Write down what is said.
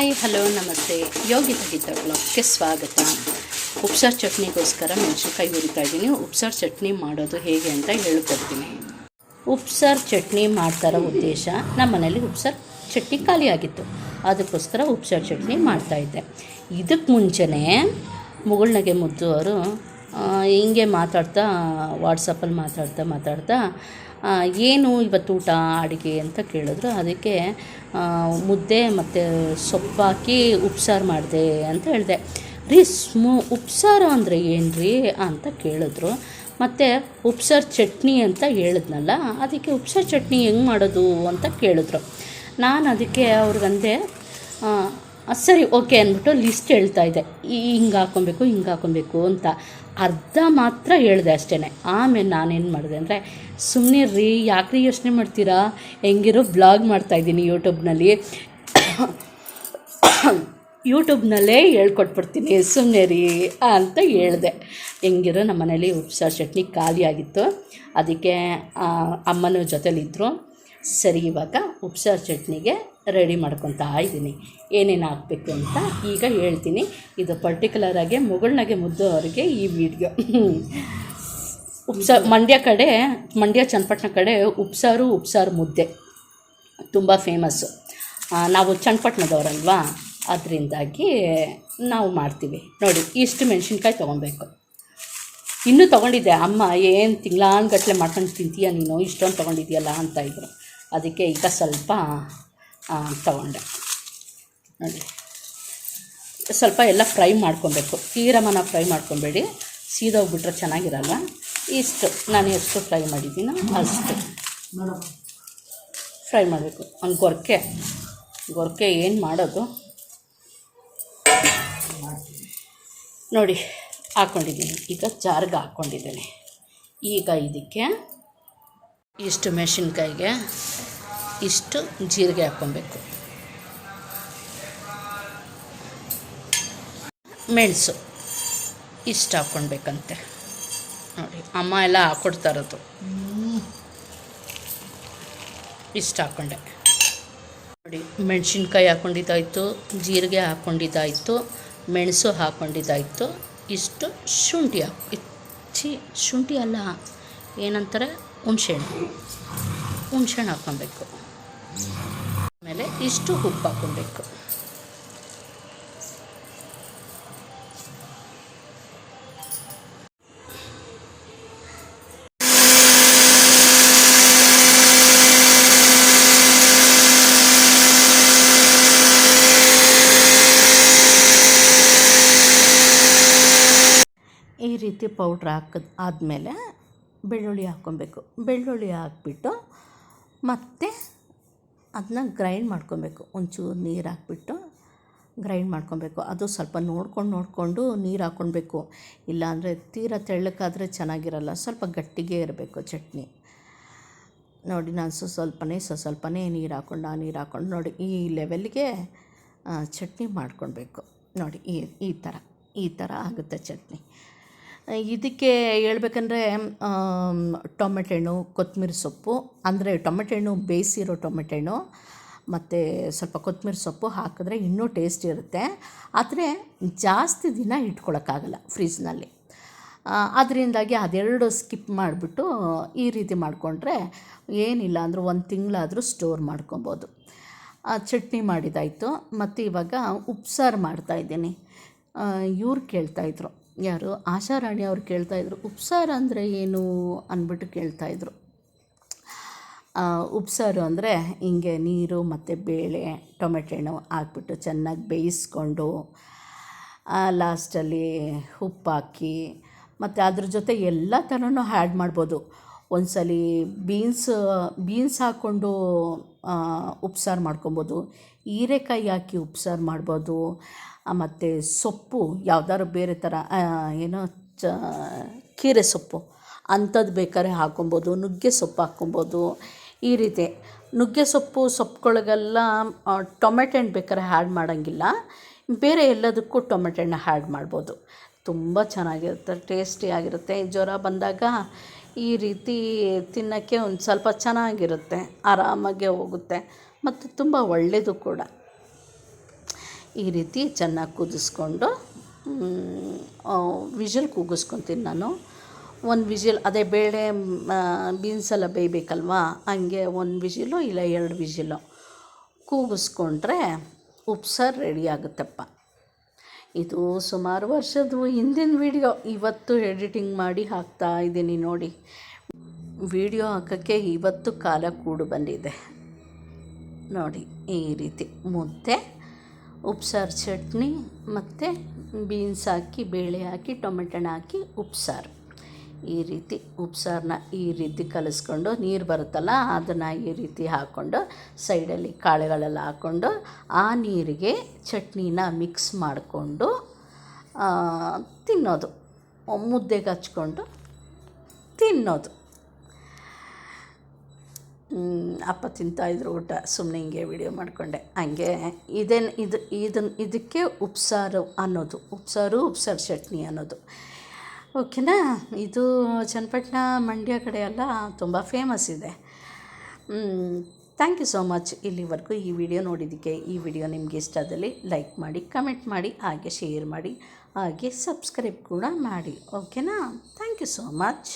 Hi, hello, ನಮಸ್ತೆ. ಯೋಗಿತ ಗೀತ ಬ್ಲಾಗ್ಗೆ ಸ್ವಾಗತ. ಉಪ್ಸಾರು ಚಟ್ನಿಗೋಸ್ಕರ ಮೆಣಸಿನ್ಕಾಯಿ ಹುರಿತಾ ಇದ್ದೀನಿ. ಉಪ್ಸಾರು ಚಟ್ನಿ ಮಾಡೋದು ಹೇಗೆ ಅಂತ ಹೇಳ್ಕೊಡ್ತೀನಿ. ಉಪ್ಸಾರು ಚಟ್ನಿ ಮಾಡ್ತಾರೋ ಉದ್ದೇಶ ನಮ್ಮ ಮನೇಲಿ ಉಪ್ಸಾರು ಚಟ್ನಿ ಖಾಲಿಯಾಗಿತ್ತು ಅದಕ್ಕೋಸ್ಕರ ಉಪ್ಸಾರು ಚಟ್ನಿ ಮಾಡ್ತಾಯಿದ್ದೆ ಇದಕ್ಕೆ ಮುಂಚೆನೇ ಮುಗುಳ್ನಗೆ ಅವರು ಹಿಂಗೆ ಮಾತಾಡ್ತಾ, ವಾಟ್ಸಪ್ಪಲ್ಲಿ ಮಾತಾಡ್ತಾ ಮಾತಾಡ್ತಾ ಏನು ಇವತ್ತು ಊಟ, ಅಡುಗೆ ಅಂತ ಕೇಳಿದ್ರು. ಅದಕ್ಕೆ ಮುದ್ದೆ ಮತ್ತು ಸೊಪ್ಪಾಕಿ ಉಪ್ಸಾರು ಮಾಡಿದೆ ಅಂತ ಹೇಳಿದೆ. ರೀ, ಸ್ಮೂ, ಉಪ್ಸಾರು ಅಂದರೆ ಏನು ರೀ ಅಂತ ಕೇಳಿದ್ರು. ಮತ್ತು ಉಪ್ಸಾರು ಚಟ್ನಿ ಅಂತ ಹೇಳಿದ್ನಲ್ಲ, ಅದಕ್ಕೆ ಉಪ್ಸಾರು ಚಟ್ನಿ ಹೆಂಗೆ ಮಾಡೋದು ಅಂತ ಕೇಳಿದ್ರು. ನಾನು ಅದಕ್ಕೆ ಅವ್ರಿಗಂದೆ ಸರಿ, ಓಕೆ ಅಂದ್ಬಿಟ್ಟು ಲಿಸ್ಟ್ ಹೇಳ್ತಾ ಇದ್ದೆ. ಹಿಂಗೆ ಹಾಕೊಬೇಕು ಹಿಂಗೆ ಹಾಕೊಬೇಕು ಅಂತ ಅರ್ಧ ಮಾತ್ರ ಹೇಳಿದೆ ಅಷ್ಟೇ ಆಮೇಲೆ ನಾನೇನು ಮಾಡಿದೆ ಅಂದರೆ ಸುಮ್ಮನೆ ರೀ ಯಾಕ್ರಿ ಯೋಚನೆ ಮಾಡ್ತೀರಾ? ಹೆಂಗಿರೋ ಬ್ಲಾಗ್ ಮಾಡ್ತಾಯಿದ್ದೀನಿ ಯೂಟ್ಯೂಬ್ನಲ್ಲಿ ಯೂಟ್ಯೂಬ್ನಲ್ಲೇ ಹೇಳ್ಕೊಟ್ಬಿಡ್ತೀನಿ ಸುಮ್ಮನೆ ರೀ ಅಂತ ಹೇಳಿದೆ. ಹೆಂಗಿರೋ ನಮ್ಮ ಮನೇಲಿ ಉಪ್ಸಾರು ಚಟ್ನಿ ಖಾಲಿಯಾಗಿತ್ತು ಅದಕ್ಕೆ ಅಮ್ಮನ ಜೊತೆಲಿದ್ದರು ಸರಿ, ಇವಾಗ ಉಪ್ಸಾರು ಚಟ್ನಿಗೆ ರೆಡಿ ಮಾಡ್ಕೊತಾ ಇದ್ದೀನಿ. ಏನೇನು ಹಾಕಬೇಕು ಅಂತ ಈಗ ಹೇಳ್ತೀನಿ. ಇದು ಪರ್ಟಿಕ್ಯುಲರಾಗಿ ಮುಗುಳ್ನಾಗೆ ಮುದ್ದು ಅವರಿಗೆ ಈ ವಿಡಿಯೋ ಉಪ್ಸಾರು ಮಂಡ್ಯ ಕಡೆ, ಮಂಡ್ಯ ಚನ್ನಪಟ್ಟಣ ಕಡೆ ಉಪ್ಸಾರು ಉಪ್ಸಾರು ಮುದ್ದೆ. ತುಂಬ ಫೇಮಸ್ಸು ನಾವು ಚನ್ನಪಟ್ಟಣದವರಲ್ವಾ? ಅದರಿಂದಾಗಿ ನಾವು ಮಾಡ್ತೀವಿ. ನೋಡಿ, ಇಷ್ಟು ಮೆಣಸಿನ್ಕಾಯಿ ತೊಗೊಬೇಕು ಇನ್ನೂ ತೊಗೊಂಡಿದ್ದೆ. ಅಮ್ಮ, ಏನು ತಿಂಗ್ಳಾನ್ಗಟ್ಲೆ ಮಾಡ್ಕೊಂಡು ತಿಂತೀಯ ನೀನು? ಇಷ್ಟೊಂದು ತೊಗೊಂಡಿದ್ಯಲ್ಲ ಅಂತ ಇದ್ರು. ಅದಕ್ಕೆ ಈಗ ಸ್ವಲ್ಪ ತಗೊಂಡೆ. ನೋಡಿ. ಸ್ವಲ್ಪ ಎಲ್ಲ ಫ್ರೈ ಮಾಡ್ಕೊಬೇಕು. ತೀರಮನ ಫ್ರೈ ಮಾಡ್ಕೊಬೇಡಿ. ಸೀದೋಗ್ಬಿಟ್ರೆ ಚೆನ್ನಾಗಿರಲ್ಲ. ಇಷ್ಟು. ನಾನು ಎಷ್ಟು ಫ್ರೈ ಮಾಡಿದ್ದೀನೋ ಅಷ್ಟು. ಫ್ರೈ ಮಾಡಬೇಕು. ಒಂದು ಗೊರಕೆ. ಗೊರಕೆ ಏನು ಮಾಡೋದು? ನೋಡಿ ಹಾಕ್ಕೊಂಡಿದ್ದೀನಿ ಈಗ ಜಾರ್ಗೆ ಹಾಕ್ಕೊಂಡಿದ್ದೀನಿ ಈಗ ಇದಕ್ಕೆ ಇಷ್ಟು ಮೆಣಸಿನ್ಕಾಯಿಗೆ ಇಷ್ಟು ಜೀರಿಗೆ ಹಾಕ್ಕೊಬೇಕು. ಮೆಣಸು ಇಷ್ಟು ಹಾಕ್ಕೊಳ್ಬೇಕಂತೆ. ನೋಡಿ, ಅಮ್ಮ ಎಲ್ಲ ಹಾಕ್ಕೊಡ್ತಾ ಇರೋದು. ಇಷ್ಟು ಹಾಕ್ಕೊಂಡೆ. ನೋಡಿ, ಮೆಣಸಿನ್ಕಾಯಿ ಹಾಕ್ಕೊಂಡಿದ್ದಾಯಿತು, ಜೀರಿಗೆ ಹಾಕ್ಕೊಂಡಿದ್ದಾಯಿತು, ಮೆಣಸು ಹಾಕ್ಕೊಂಡಿದ್ದಾಯಿತು, ಇಷ್ಟು ಶುಂಠಿ ಹಾಕಿ ಚಿ ಶುಂಠಿ ಅಲ್ಲ, ಏನಂತಾರೆ, ಹುಣ್ಸೆಹಣ್ಣು. ಹುಣ್ಸೆಹಣ್ಣು ಹಾಕ್ಕೊಬೇಕು ಇಷ್ಟು ಉಪ್ಪು ಹಾಕ್ಕೊಬೇಕು. ಈ ರೀತಿ ಪೌಡ್ರ್ ಹಾಕಿದ ಆದಮೇಲೆ ಬೆಳ್ಳುಳ್ಳಿ ಹಾಕ್ಕೊಬೇಕು. ಬೆಳ್ಳುಳ್ಳಿ ಹಾಕ್ಬಿಟ್ಟು ಮತ್ತೆ ಅದನ್ನ ಗ್ರೈಂಡ್ ಮಾಡ್ಕೊಬೇಕು. ಒಂಚೂರು ನೀರು ಹಾಕ್ಬಿಟ್ಟು ಗ್ರೈಂಡ್ ಮಾಡ್ಕೊಬೇಕು. ಅದು ಸ್ವಲ್ಪ ನೋಡ್ಕೊಂಡು ನೋಡಿಕೊಂಡು ನೀರು ಹಾಕ್ಕೊಳ್ಬೇಕು ಇಲ್ಲಾಂದರೆ ತೀರ ತೆಳ್ಳಕ್ಕಾದರೆ ಚೆನ್ನಾಗಿರಲ್ಲ. ಸ್ವಲ್ಪ ಗಟ್ಟಿಗೆ ಇರಬೇಕು ಚಟ್ನಿ. ನೋಡಿ, ನಾನು ಸೊ ಸ್ವಲ್ಪನೇ ಸೊ ಸ್ವಲ್ಪನೇ ನೀರು ಹಾಕ್ಕೊಂಡು ಆ ನೀರು ಹಾಕ್ಕೊಂಡು ನೋಡಿ, ಈ ಲೆವೆಲ್ಗೆ ಚಟ್ನಿ ಮಾಡ್ಕೊಳ್ಬೇಕು. ನೋಡಿ, ಈ ಈ ಥರ ಈ ಥರ ಆಗುತ್ತೆ ಚಟ್ನಿ. ಇದಕ್ಕೆ ಹೇಳ್ಬೇಕಂದ್ರೆ ಟೊಮೆಟೊ ಹಣ್ಣು, ಕೊತ್ತಂಬರಿ ಸೊಪ್ಪು, ಅಂದರೆ ಟೊಮೆಟೊ ಹಣ್ಣು ಬೇಯಿಸಿರೋ ಟೊಮೆಟೆ ಹಣ್ಣು, ಮತ್ತು ಸ್ವಲ್ಪ ಕೊತ್ತಂಬರಿ ಸೊಪ್ಪು ಹಾಕಿದ್ರೆ ಇನ್ನೂ ಟೇಸ್ಟ್ ಇರುತ್ತೆ. ಆದರೆ ಜಾಸ್ತಿ ದಿನ ಇಟ್ಕೊಳಕ್ಕಾಗಲ್ಲ ಫ್ರಿಜ್ನಲ್ಲಿ. ಅದರಿಂದಾಗಿ ಅದೆರಡು ಸ್ಕಿಪ್ ಮಾಡಿಬಿಟ್ಟು ಈ ರೀತಿ ಮಾಡಿಕೊಂಡ್ರೆ ಏನಿಲ್ಲ ಅಂದರೂ ಒಂದು ತಿಂಗಳಾದರೂ ಸ್ಟೋರ್ ಮಾಡ್ಕೊಬೋದು. ಚಟ್ನಿ ಮಾಡಿದಾಯಿತು. ಮತ್ತು ಇವಾಗ ಉಪ್ಸಾರು ಮಾಡ್ತಾಯಿದ್ದೀನಿ ಇವ್ರು ಕೇಳ್ತಾಯಿದ್ರು ಯಾರು? ಆಶಾರಾಣಿ ಅವ್ರು ಕೇಳ್ತಾಯಿದ್ರು ಉಪ್ಸಾರು ಅಂದರೆ ಏನು ಅಂದ್ಬಿಟ್ಟು ಕೇಳ್ತಾಯಿದ್ರು ಉಪ್ಸಾರು ಅಂದರೆ ಹಿಂಗೆ ನೀರು ಮತ್ತು ಬೇಳೆ, ಟೊಮೆಟೊ ಹಣ್ಣು ಹಾಕ್ಬಿಟ್ಟು ಚೆನ್ನಾಗಿ ಬೇಯಿಸ್ಕೊಂಡು ಲಾಸ್ಟಲ್ಲಿ ಉಪ್ಪಾಕಿ ಮತ್ತು ಅದ್ರ ಜೊತೆ ಎಲ್ಲ ಥರನೂ ಆ್ಯಡ್ ಮಾಡ್ಬೋದು. ಒಂದ್ಸಲಿ ಬೀನ್ಸ್ ಬೀನ್ಸ್ ಹಾಕ್ಕೊಂಡು ಉಪ್ಸಾರು ಮಾಡ್ಕೊಬೋದು. ಹೀರೆಕಾಯಿ ಹಾಕಿ ಉಪ್ಸಾರು ಮಾಡ್ಬೋದು. ಮತ್ತು ಸೊಪ್ಪು ಯಾವ್ದಾದ್ರು ಬೇರೆ ಥರ ಏನೋ ಚ, ಕೀರೆ ಸೊಪ್ಪು ಅಂಥದ್ದು ಬೇಕಾದ್ರೆ ಹಾಕ್ಕೊಬೋದು ನುಗ್ಗೆ ಸೊಪ್ಪು ಹಾಕ್ಕೊಬೋದು ಈ ರೀತಿ ನುಗ್ಗೆ ಸೊಪ್ಪು ಸೊಪ್ಪುಗಳಿಗೆಲ್ಲ ಟೊಮೆಟೊ ಹಣ್ಣು ಬೇಕಾದ್ರೆ ಆ್ಯಡ್ ಮಾಡೋಂಗಿಲ್ಲ. ಬೇರೆ ಎಲ್ಲದಕ್ಕೂ ಟೊಮೆಟೊ ಹಣ್ಣು ಆ್ಯಡ್ ಮಾಡ್ಬೋದು. ತುಂಬ ಚೆನ್ನಾಗಿರುತ್ತೆ ಟೇಸ್ಟಿಯಾಗಿರುತ್ತೆ ಜ್ವರ ಬಂದಾಗ ಈ ರೀತಿ ತಿನ್ನೋಕ್ಕೆ ಒಂದು ಸ್ವಲ್ಪ ಚೆನ್ನಾಗಿರುತ್ತೆ, ಆರಾಮಾಗೆ ಹೋಗುತ್ತೆ, ಮತ್ತು ತುಂಬ ಒಳ್ಳೆಯದು ಕೂಡ. ಈ ರೀತಿ ಚೆನ್ನಾಗಿ ಕುದಿಸ್ಕೊಂಡು ವಿಷಲ್ ಕೂಗಿಸ್ಕೊತೀನಿ ನಾನು. ಒಂದು ವಿಷಲ್, ಅದೇ ಬೇಳೆ ಬೀನ್ಸ್ ಎಲ್ಲ ಬೇಯಬೇಕಲ್ವಾ? ಹಂಗೆ ಒಂದು ವಿಜಿಲು ಇಲ್ಲ ಎರಡು ವಿಜಿಲು ಕೂಗಿಸ್ಕೊಂಡ್ರೆ ಉಪ್ಸಾರು ರೆಡಿ ಆಗುತ್ತಪ್ಪ. ಇದು ಸುಮಾರು ವರ್ಷದ್ದು ಹಿಂದಿನ ವಿಡಿಯೋ ಇವತ್ತು ಎಡಿಟಿಂಗ್ ಮಾಡಿ ಹಾಕ್ತಾ ಇದ್ದೀನಿ ನೋಡಿ. ವಿಡಿಯೋ ಹಾಕೋಕ್ಕೆ ಇವತ್ತು ಕಾಲ ಕೂಡು ಬಂದಿದೆ. ನೋಡಿ, ಈ ರೀತಿ. ಮುದ್ದೆ. ಉಪ್ಸಾರು ಚಟ್ನಿ ಮತ್ತು ಬೀನ್ಸ್ ಹಾಕಿ, ಬೇಳೆ ಹಾಕಿ, ಟೊಮೆಟೊನ ಹಾಕಿ ಉಪ್ಸಾರು. ಈ ರೀತಿ ಉಪ್ಸಾರನ್ನ ಈ ರೀತಿ ಕಲಿಸ್ಕೊಂಡು ನೀರು ಬರುತ್ತಲ್ಲ, ಅದನ್ನು ಈ ರೀತಿ ಹಾಕ್ಕೊಂಡು ಸೈಡಲ್ಲಿ ಕಾಳುಗಳೆಲ್ಲ ಹಾಕ್ಕೊಂಡು ಆ ನೀರಿಗೆ ಚಟ್ನಿನ ಮಿಕ್ಸ್ ಮಾಡಿಕೊಂಡು ತಿನ್ನೋದು. ಮುದ್ದೆಗೆ ಹಚ್ಕೊಂಡು ತಿನ್ನೋದು. ಅಪ್ಪ ತಿಂತಾಯಿದ್ರು ಊಟ ಸುಮ್ಮನೆ ಹಿಂಗೆ ವಿಡಿಯೋ ಮಾಡಿಕೊಂಡೆ. ಹಂಗೆ ಇದೇನು, ಇದು ಇದನ್ನು ಇದಕ್ಕೆ ಉಪ್ಸಾರು ಅನ್ನೋದು, ಉಪ್ಸಾರು ಉಪ್ಸಾರು ಚಟ್ನಿ ಅನ್ನೋದು. ಓಕೆನಾ? ಇದು ಚನ್ನಪಟ್ಟಣ ಮಂಡ್ಯ ಕಡೆ ಎಲ್ಲ ತುಂಬ ಫೇಮಸ್ ಇದೆ. ಥ್ಯಾಂಕ್ ಯು ಸೋ ಮಚ್ ಇಲ್ಲಿವರೆಗೂ ಈ ವಿಡಿಯೋ ನೋಡಿದ್ದಕ್ಕೆ, ಈ ವಿಡಿಯೋ ನಿಮಗೆ ಇಷ್ಟ ಆದಲ್ಲಿ ಲೈಕ್ ಮಾಡಿ ಕಮೆಂಟ್ ಮಾಡಿ, ಹಾಗೆ ಶೇರ್ ಮಾಡಿ, ಹಾಗೆ ಸಬ್ಸ್ಕ್ರೈಬ್ ಕೂಡ ಮಾಡಿ. ಓಕೆನಾ? Thank you so much